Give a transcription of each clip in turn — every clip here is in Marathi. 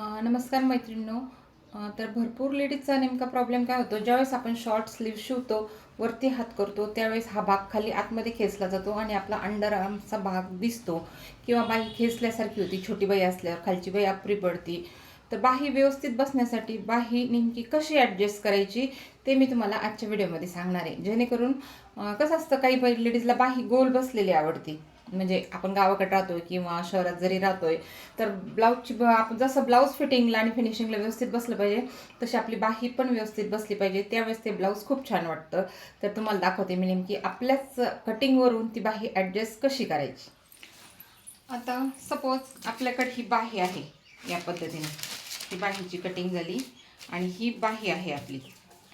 नमस्कार मैत्रिणींनो. तर भरपूर लेडीजचा नेमका प्रॉब्लेम काय होतो? ज्यावेळेस आपण शॉर्ट स्लीव शिवतो वरती हात करतो त्यावेळेस हा भाग खाली आतमध्ये खेचला जातो आणि आपला अंडर आर्मचा भाग दिसतो. किंवा बाई खेचल्यासारखी होती छोटी बाई असल्यावर खालची बाई आपरी पडती. तर बाही व्यवस्थित बसण्यासाठी बाही नेमकी कशी ॲडजस्ट करायची ते मी तुम्हाला आजच्या व्हिडिओमध्ये सांगणार आहे. जेणेकरून कसं असतं काही बाई लेडीजला बाही गोल बसलेली आवडती. म्हणजे आपण गावाकडे राहतोय किंवा शहरात जरी राहतोय तर ब्लाऊजची आपण जसं ब्लाऊज फिटिंगला आणि फिनिशिंगला व्यवस्थित बसलं पाहिजे तशी आपली बाही पण व्यवस्थित बसली पाहिजे. त्यावेळेस ते ब्लाऊज खूप छान वाटतं. तर तुम्हाला दाखवते मी नेमकी आपल्याच कटिंगवरून ती बाही ॲडजस्ट कशी करायची. आता सपोज आपल्याकडे ही बाही आहे या पद्धतीने. ही बाहीची कटिंग झाली आणि ही बाही आहे आपली.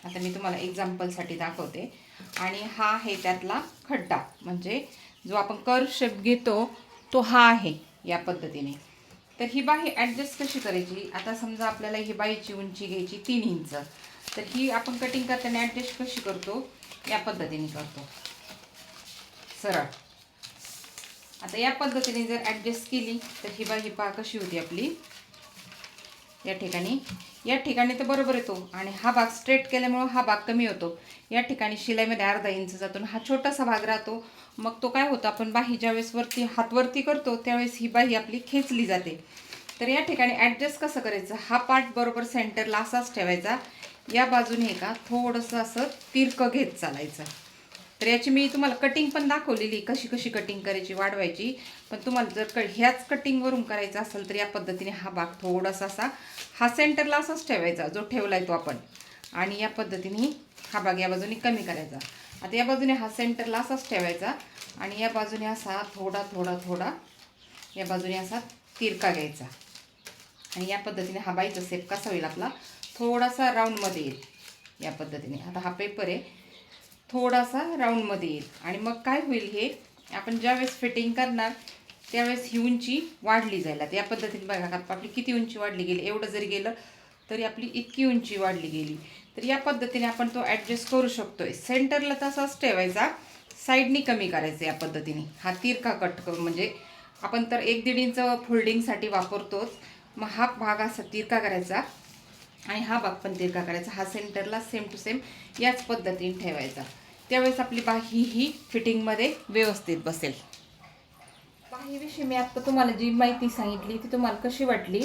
आता मी तुम्हाला एक्झाम्पलसाठी दाखवते. आणि हा आहे त्यातला खड्डा म्हणजे जो आपण कर शेप घेतो तो हा आहे या पद्धतीने. तर ही बाही ॲडजस्ट कशी करायची? आता समजा आपल्याला ही बाहीची उंची घ्यायची तीन इंच. तर ही आपण कटिंग करताना ॲडजस्ट कशी करतो? या पद्धतीने करतो. सरळ. आता या पद्धतीने जर ॲडजस्ट केली तर ही बाही पहा कशी होती आपली. या ठिकाणी. या ठिकाणी तर बरोबर येतो. आणि हा भाग स्ट्रेट केल्यामुळं हा भाग कमी होतो. या ठिकाणी शिलाईमध्ये अर्धा इंच जातो आणि हा छोटासा भाग राहतो. मग तो काय होतो आपण बाही ज्यावेळेस वरती हातवरती करतो त्यावेळेस ही बाही आपली खेचली जाते. तर या ठिकाणी ॲडजस्ट कसं करायचं? हा पार्ट बरोबर सेंटरला असाच ठेवायचा. या बाजूने का थोडंसं असं तिरकं घेत चालायचं. तर याची मी तुम्हाला कटिंग पण दाखवलेली कशी कशी कटिंग करायची वाढवायची. पण तुम्हाला जर क ह्याच कटिंगवरून करायचं असेल तर या पद्धतीने हा भाग थोडासा असा हा सेंटरला असाच ठेवायचा जो ठेवला आहे तो आपण. आणि या पद्धतीने हा भाग या बाजूने कमी करायचा. आता या बाजूने हा सेंटरला असाच ठेवायचा आणि या बाजूने असा थोडा थोडा थोडा या बाजूने असा तिरका घ्यायचा. आणि या पद्धतीने हा बाईचा सेप कसा होईल आपला थोडासा राऊंडमध्ये येईल. या पद्धतीने. आता हा पेपर आहे. थोडासा राऊंडमध्ये येईल. आणि मग काय होईल हे आपण ज्यावेळेस फिटिंग करणार त्यावेळेस ही उंची वाढली जायला या पद्धतीने बघा आपली किती उंची वाढली गेली? एवढं जरी गेलं तरी आपली इतकी उंची वाढली गेली. तर या पद्धतीने आपण तो ॲडजस्ट करू शकतोय. सेंटरला तसाच ठेवायचा. साईडनी कमी करायचं या पद्धतीने. हा तिरका कट करून म्हणजे आपण तर एक दीड इंच फोल्डिंगसाठी वापरतोच. मग हा भाग असा तिरका करायचा. आणि हा भाग पण तिरका करायचा हा सेंटरला सेम टू सेम याच पद्धतीने ठेवायचा. त्यावेळेस आपली बाही ही फिटिंगमध्ये व्यवस्थित बसेल. बाहीविषयी मी आत्ता तुम्हाला जी माहिती सांगितली ती तुम्हाला कशी वाटली?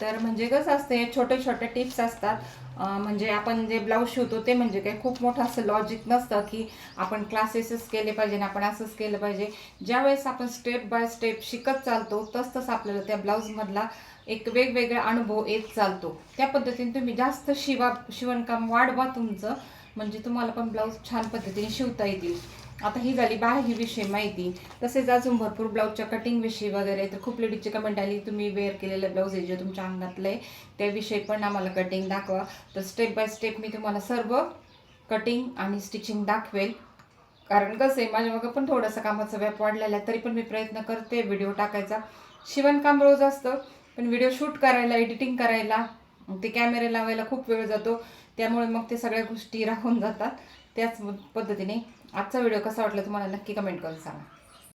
तर म्हणजे कसं असतं हे छोटे छोटे टिप्स असतात म्हणजे आपण जे ब्लाऊज शिवतो ते म्हणजे काय? खूप मोठं असं लॉजिक नसतं की आपण क्लासेसच केले पाहिजे आणि आपण असंच केलं पाहिजे. ज्यावेळेस आपण स्टेप बाय स्टेप शिकत चालतो तस तसं आपल्याला त्या ब्लाऊजमधला एक वेगवेगळा अनुभव येत चालतो. त्या पद्धतीने तुम्ही जास्त शिवा शिवणकाम वाढवा तुमचं. म्हणजे तुम्हाला पण ब्लाऊज छान पद्धतीने शिवता येतील. आता ही झाली बाहीविषयी माहिती. तसेच अजून भरपूर ब्लाऊजच्या कटिंगविषयी वगैरे. तर खूप लेडीजची कमेंट आली तुम्ही वेअर केलेलं ब्लाऊज आहे जे तुमच्या अंगातलं आहे त्याविषयी पण आम्हाला कटिंग दाखवा. तर स्टेप बाय स्टेप मी तुम्हाला सर्व कटिंग आणि स्टिचिंग दाखवेल. कारण कसं आहे माझ्या मागं पण थोडंसं कामाचा व्याप वाढलेला आहे तरी पण मी प्रयत्न करते व्हिडिओ टाकायचा. शिवणकाम रोज असतं. पण व्हिडिओ शूट करायला एडिटिंग करायला ते कॅमेरे लावायला खूप वेळ जातो. त्यामुळे मग ते सगळ्या गोष्टी राहून जातात. त्याच पद्धतीने आजचा व्हिडिओ कसा वाटला तुम्हाला नक्की कमेंट करून सांगा.